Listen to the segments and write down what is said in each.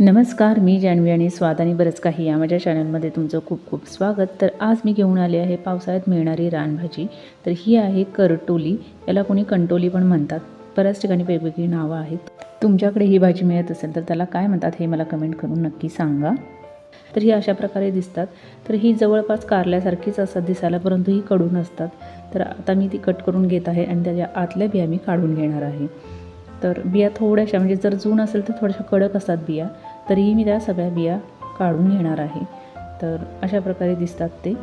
नमस्कार मी जान्हवी आणि स्वाद आणि बरंच काही या माझ्या चॅनलमध्ये तुमचं खूप खूप स्वागत. तर आज मी घेऊन आले आहे पावसाळ्यात मिळणारी रानभाजी. तर ही आहे करटोली याला कोणी कंटोली पण म्हणतात. बऱ्याच ठिकाणी वेगवेगळी नावं आहेत. तुमच्याकडे ही भाजी मिळत असेल तर त्याला काय म्हणतात हे मला कमेंट करून नक्की सांगा. तर ही अशा प्रकारे दिसतात. तर ही जवळपास कारल्यासारखीच असतात दिसायला परंतु ही कडून असतात तर आता मी ती कट करून घेत आहे आणि त्याच्या आतल्या बिया मी काढून घेणार आहे. तर बिया थोड्याशा म्हणजे जर जून असेल तर थोड्याशा कडक असतात बिया. तरीही मी त्या सगळ्या बिया काढून घेणार आहे. तर अशा प्रकारे दिसतात ते.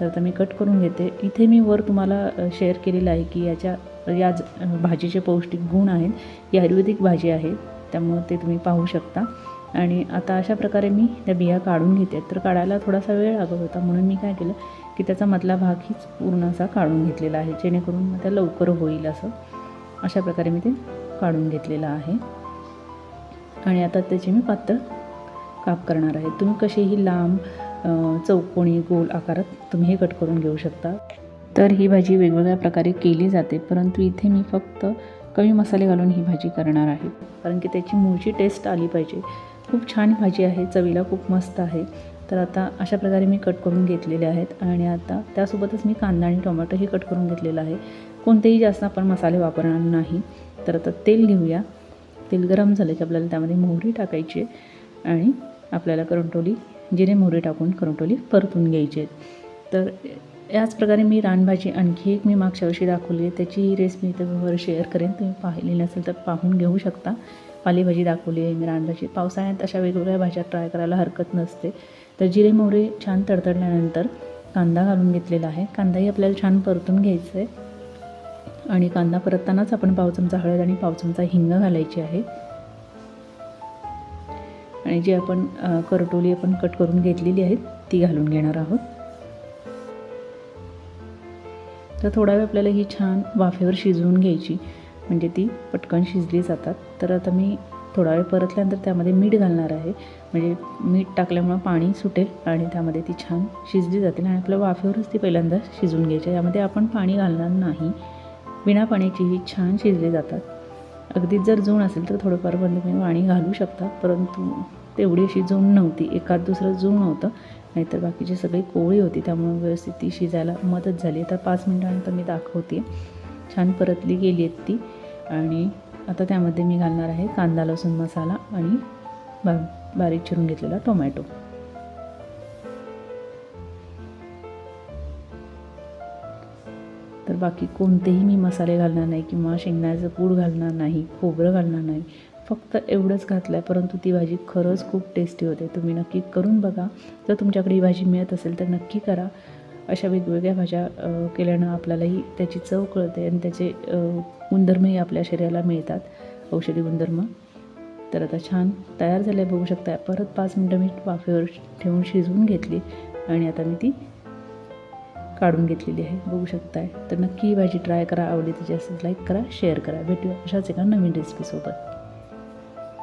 तर आता मी कट करून घेते. इथे मी वर तुम्हाला शेअर केलेलं आहे की याच्या या ज- भाजीचे पौष्टिक गुण आहेत. ही आयुर्वेदिक भाजी आहे. त्यामुळं ते तुम्ही पाहू शकता. आणि आता अशा प्रकारे मी त्या बिया काढून घेते. तर काढायला थोडासा वेळ लागत होता. म्हणून मी काय केलं की त्याचा मधला भाग हीच पूर्ण असा काढून घेतलेला आहे. जेणेकरून मग त्या लवकर होईल असं. अशा प्रकारे मी ते काढून घेतलेलं आहे. आणि आता त्याची मी पातळ काप करणार आहे. तुम्ही कसेही लांब चौकोणी गोल आकारात तुम्ही हे कट करून घेऊ शकता. तर ही भाजी वेगवेगळ्या प्रकारे केली जाते परंतु इथे मी फक्त कमी मसाले घालून ही भाजी करणार आहे. कारण की त्याची मूळची टेस्ट आली पाहिजे. खूप छान भाजी आहे चवीला खूप मस्त आहे. तर आता अशा प्रकारे मी कट करून घेतलेले आहेत आणि आता त्यासोबतच मी कांदा आणि टोमॅटोही कट करून घेतलेलं आहे. कोणतेही जास्त आपण मसाले वापरणार नाही. तर आता तेल घेऊया. तेल गरम झालं की आपल्याला त्यामध्ये मोहरी टाकायची आहे. आणि आपल्याला करंटोली जिरे मोहरी टाकून करंटोली परतून घ्यायची आहेत. तर याच प्रकारे मी रानभाजी आणखी एक मी मागच्या वर्षी दाखवली आहे. त्याची रेसिपी तर वर शेअर करेन. तुम्ही पाहिली नसेल तर पाहून घेऊ शकता. पालेभाजी दाखवली आहे मी रानभाजी. पावसाळ्यात अशा वेगवेगळ्या भाज्या ट्राय करायला हरकत नसते. तर जिरे मोहरी छान तडतडल्यानंतर कांदा घालून घेतलेला आहे. कांदाही आपल्याला छान परतून घ्यायचा आहे आणि कांदा परततानाच आपण पाव चमचा हळद आणि पाव चमचा हिंग घालायची आहे. आणि जी आपण करटोली आपण कट करून घेतलेली आहे ती घालून घेणार आहोत. तर थोडा वेळ आपल्याला ही छान वाफेवर शिजवून घ्यायची म्हणजे ती पटकन शिजली जातात. तर आता मी थोडा वेळ परतल्यानंतर त्यामध्ये मीठ घालणार आहे. म्हणजे मीठ टाकल्यामुळं पाणी सुटेल आणि त्यामध्ये ती छान शिजली जातील आणि आपल्या वाफेवरच ती पहिल्यांदा शिजवून घ्यायची आहे. यामध्ये आपण पाणी घालणार नाही. बिना पाण्याची ही छान शिजले जातात. अगदीच जर जून असेल तर थोडंफार बंद तुम्ही पाणी घालू शकता परंतु तेवढी अशी जून नव्हती. एखाद दुसरं जून नव्हतं. नाहीतर बाकीची सगळी कोळी होती त्यामुळे व्यवस्थित ती शिजायला मदत झाली. तर पाच मिनटानंतर मी दाखवते. छान परतली गेली आहेत ती. आणि आता त्यामध्ये मी घालणार आहे कांदा लसूण मसाला आणि बा बारीक चिरून घेतलेला टोमॅटो. तर बाकी कोणतेही मी मसाले घालणार नाही किंवा शेंगदाण्याचं पूड घालणार नाही खोबरं घालणार नाही. फक्त एवढंच घातलं आहे परंतु ती भाजी खरंच खूप टेस्टी होते. तुम्ही नक्की करून बघा. जर तुमच्याकडे ही भाजी मिळत असेल तर नक्की करा. अशा वेगवेगळ्या भाज्या केल्यानं आपल्यालाही त्याची चव कळते आणि त्याचे गुणधर्मही आपल्या शरीराला मिळतात. औषधी गुणधर्म. तर आता छान तयार झाले बघू शकता परत पाच मिनटं मी वाफेवर ठेवून शिजवून घेतली आणि आता मी ती काढून घेतलेली आहे. बघू शकताय. तर नक्की ही भाजी ट्राय करा. आवडली त्याची असेल लाईक करा शेअर करा. भेटूया अशाच एका नवीन रेसिपीसोबत